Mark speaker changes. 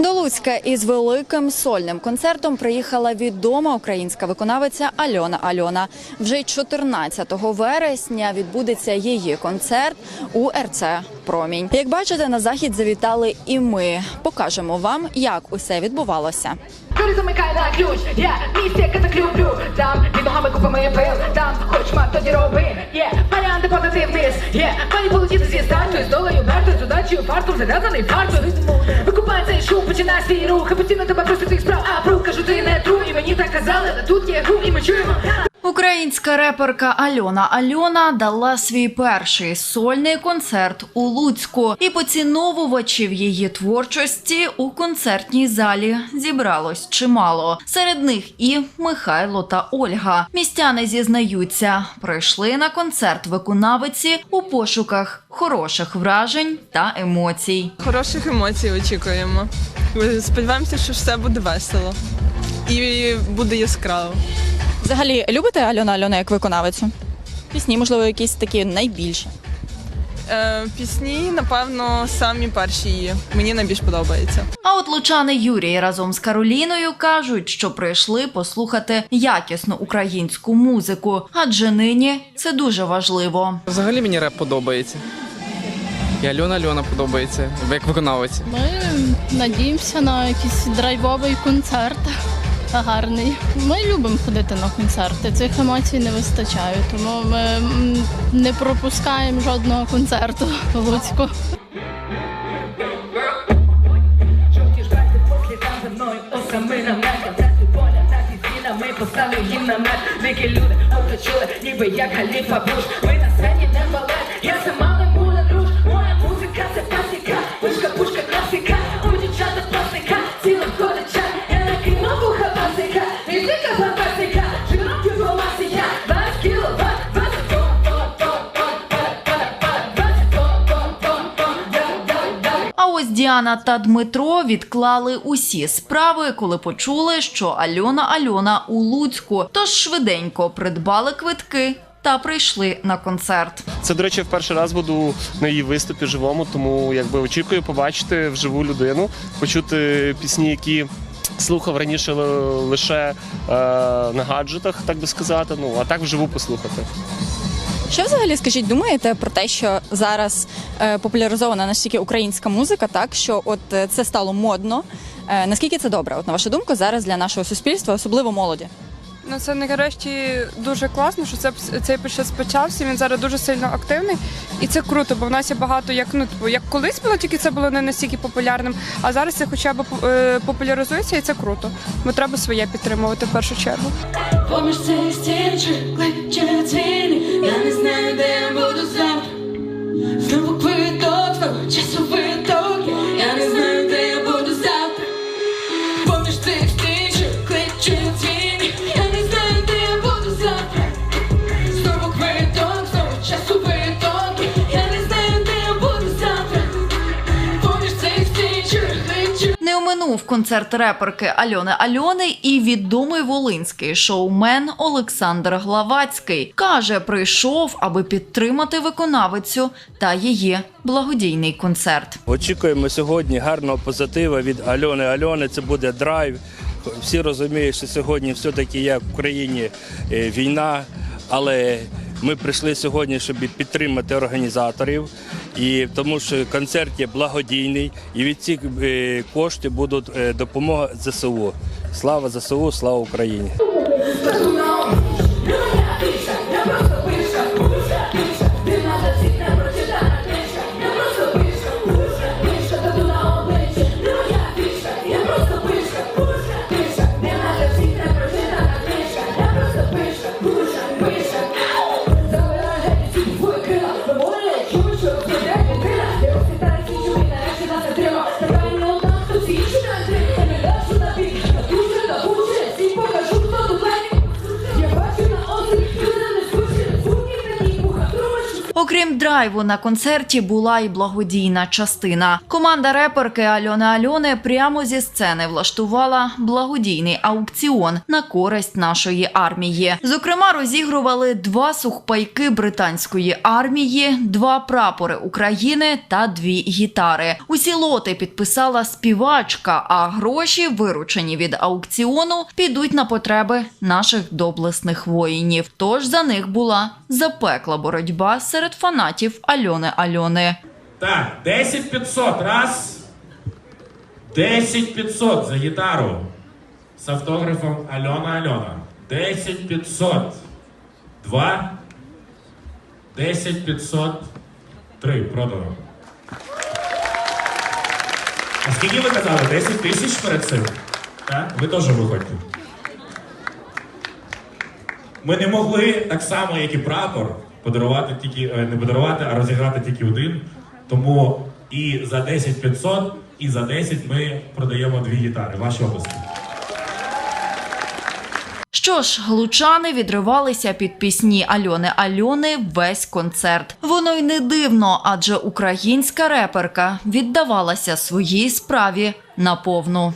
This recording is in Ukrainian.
Speaker 1: До Луцька із великим сольним концертом приїхала відома українська виконавиця Альона Альона. Вже 14 вересня відбудеться її концерт у РЦ Промінь. Як бачите, на захід завітали і ми. Покажемо вам, як усе відбувалося.
Speaker 2: Двері замикай на ключ, я місце, яке так люблю Там під ногами купами пил, там хоч Є варіанти подати вниз, є пані полетіти зі старту З долею вартою, з удачею, фартом, зав'язаний фартом. Викупай цей шум, починай свій рух. І на тебе просто тих справ, а прух, кажу, ти не тру І мені так казали, але тут є гру, і ми чуємо
Speaker 1: Українська реперка Альона Альона дала свій перший сольний концерт у Луцьку, і поціновувачів її творчості у концертній залі зібралось чимало. Серед них і Михайло та Ольга. Містяни зізнаються, прийшли на концерт виконавиці у пошуках хороших вражень та емоцій.
Speaker 3: Хороших емоцій очікуємо. Сподіваємося, що все буде весело і буде яскраво.
Speaker 1: Взагалі любите Альона Альона як виконавицю? Пісні, можливо, якісь такі найбільші.
Speaker 3: Е, пісні, напевно, самі перші її. Мені найбільш подобається.
Speaker 1: А от лучани Юрій разом з Кароліною кажуть, що прийшли послухати якісну українську музику, адже нині це дуже важливо.
Speaker 4: Взагалі мені реп подобається. І Альона Альона подобається, як виконавець.
Speaker 5: Ми надіємося на якийсь драйвовий концерт. Гарний. Ми любимо ходити на концерти. Цих емоцій не вистачає, тому ми не пропускаємо жодного концерту в Луцьку.
Speaker 2: Ми поставили їм намет Дикі люди оточили, ніби як Галіфа Буш
Speaker 1: Діана та Дмитро відклали усі справи, коли почули, що Альона Альона у Луцьку. Тож швиденько придбали квитки та прийшли на концерт.
Speaker 6: Це, до речі, в перший раз буду на її виступі живому, тому якби очікую побачити вживу людину, почути пісні, які слухав раніше лише е, на гаджетах, так би сказати. Ну а так вживу послухати.
Speaker 1: Що взагалі скажіть, думаєте про те, що зараз е, популяризована настільки українська музика, так що от е, це стало модно? Е, наскільки це добре? От на вашу думку, зараз для нашого суспільства, особливо молоді?
Speaker 7: Ну, це нарешті дуже класно, що це цей процес почався. Він зараз дуже сильно активний, і це круто, бо в нас є багато як ну типу, як колись було, тільки це було не настільки популярним. А зараз це хоча б е, популяризується, і це круто. Бо треба своє підтримувати в першу чергу.
Speaker 8: Поміж цих стін чи кличе дзвіни Я не знаю, де я буду завтра Знову квиток, Не
Speaker 1: концерт реперки Альони Альони і відомий волинський шоумен Олександр Главацький. Каже, прийшов, аби підтримати виконавицю та її благодійний концерт.
Speaker 9: Очікуємо сьогодні гарного позитиву від Альони Альони. Це буде драйв. Всі розуміють, що сьогодні все-таки є в Україні е, війна, але ми прийшли сьогодні, щоб підтримати організаторів, і тому що концерт є благодійний, і від цих е, коштів будуть е, допомога ЗСУ. Слава ЗСУ, слава Україні!
Speaker 1: Окрім драйву на концерті була і благодійна частина. Команда реперки Альони Альони прямо зі сцени влаштувала благодійний аукціон на користь нашої армії. Зокрема, розігрували два сухпайки британської армії, два прапори України та дві гітари. Усі лоти підписала співачка, а гроші, виручені від аукціону, підуть на потреби наших доблесних воїнів. Тож за них була запекла боротьба серед фанатів Альони Альони.
Speaker 10: Так, 10 500, раз. 10 500 за гітару. З автографом Альона Альона. 10 500. Два. 10 500. Три. Продано. А скільки ви казали? 10 тисяч перед цим? Так? Ви теж виходьте. Ми не могли так само, як і прапор, подарувати тільки е, не подарувати, а розіграти тільки один. Тому і за 10 500, і за 10 ми продаємо дві гітари. Ваші області.
Speaker 1: Що ж, лучани відривалися під пісні Альони Альони весь концерт. Воно й не дивно, адже українська реперка віддавалася своїй справі наповну.